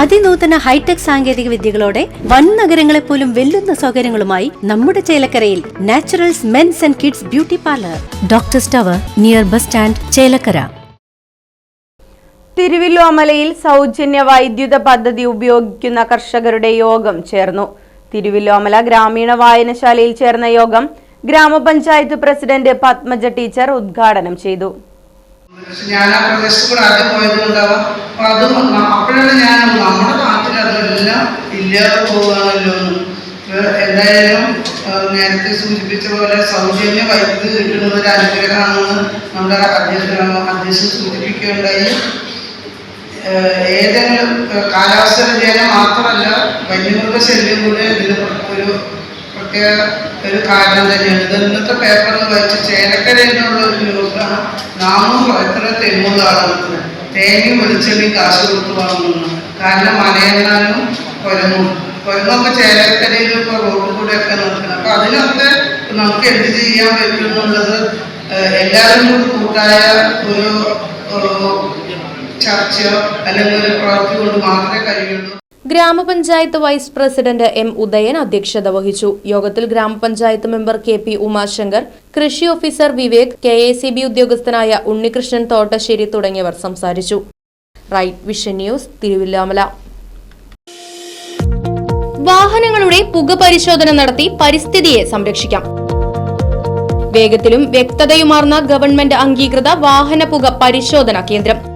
അതിനൂതന hi tech സാങ്കേതിക വിദ്യകളോടെ വൻ നഗരങ്ങളെ പോലും വെല്ലുന്ന സൗകര്യങ്ങളുമായി നമ്മുടെ ചേലക്കരയിൽ Naturals men's and kids beauty parlour. Doctor സ്റ്റവർ near bus stand Chelakkara. തിരുവില്ലോമലയിൽ സൗജന്യ വൈദ്യുത പദ്ധതി ഉപയോഗിക്കുന്ന കർഷകരുടെ യോഗം ചേർന്നു. തിരുവില്ലോമല ഗ്രാമീണ വായനശാലയിൽ ചേർന്ന യോഗം ഗ്രാമപഞ്ചായത്ത് പ്രസിഡന്റ് പത്മജ ടീച്ചർ ഉദ്ഘാടനം ചെയ്തു. പക്ഷെ ഞാൻ ആ പ്രദേശത്ത് കൂടെ ആദ്യം പോയതുകൊണ്ടാവാം അപ്പൊ അതും അപ്പോഴാണ് ഞാൻ നമ്മുടെ നാട്ടിൽ അതെല്ലാം ഇല്ലാതെ പോവുകയാണല്ലോ എന്തായാലും നേരത്തെ സൂചിപ്പിച്ച പോലെ സൗജന്യ വൈദ്യുതി കിട്ടുന്നത് ഒരു അനുഗ്രഹമാണെന്ന് നമ്മുടെ അധ്യക്ഷൻ അധ്യക്ഷൻ സൂചിപ്പിക്കുകയുണ്ടായി. ഏതെങ്കിലും കാലാവസ്ഥ വ്യതിയാനം മാത്രമല്ല വന്യമൃഗശല്യം കൂടെ ഇതിന് ഒരു പ്രത്യേക ഒരു കാരണം തന്നെയാണ്. ഇത് ഇന്നത്തെ പേപ്പറിൽ വായിച്ച് ചേലക്കരയിൽ ഒരു ന്യൂസാണ് നാനൂറ് എത്ര തെങ്ങുകളാണ് തേങ്ങയും വെളിച്ചെണ്ണയും കാശ് കൊടുത്ത് വാങ്ങുന്നു കാരണം മലയെന്നാലും കൊരങ്ങും. കൊരങ്ങൊക്കെ ചേലക്കരയിൽ ഇപ്പോൾ റോഡിൽ കൂടെ ഒക്കെ നിൽക്കണം. അപ്പൊ അതിനൊക്കെ നമുക്ക് എന്ത് ചെയ്യാൻ പറ്റും എന്നുള്ളത് എല്ലാവരും കൂടി കൂട്ടായ ഒരു ചർച്ചയോ അല്ലെങ്കിൽ ഒരു പ്രവൃത്തി കൊണ്ട് മാത്രമേ കഴിയുള്ളൂ. ഗ്രാമപഞ്ചായത്ത് വൈസ് പ്രസിഡന്റ് എം ഉദയൻ അധ്യക്ഷത വഹിച്ചു. യോഗത്തിൽ ഗ്രാമപഞ്ചായത്ത് മെമ്പർ കെ പി ഉമാശങ്കർ കൃഷി officer Vivek K A C B ഉദ്യോഗസ്ഥനായ ഉണ്ണികൃഷ്ണൻ തോട്ടശ്ശേരി തുടങ്ങിയവർ സംസാരിച്ചു. റൈറ്റ് വിഷൻ ന്യൂസ് തിരുവില്ലാമല. വാഹനങ്ങളുടെ പുക പരിശോധന നടത്തി പരിസ്ഥിതിയെ സംരക്ഷിക്കാം. വേഗത്തിലും വ്യക്തതയുമാർന്ന ഗവൺമെന്റ് അംഗീകൃത വാഹന പുക പരിശോധന കേന്ദ്രം.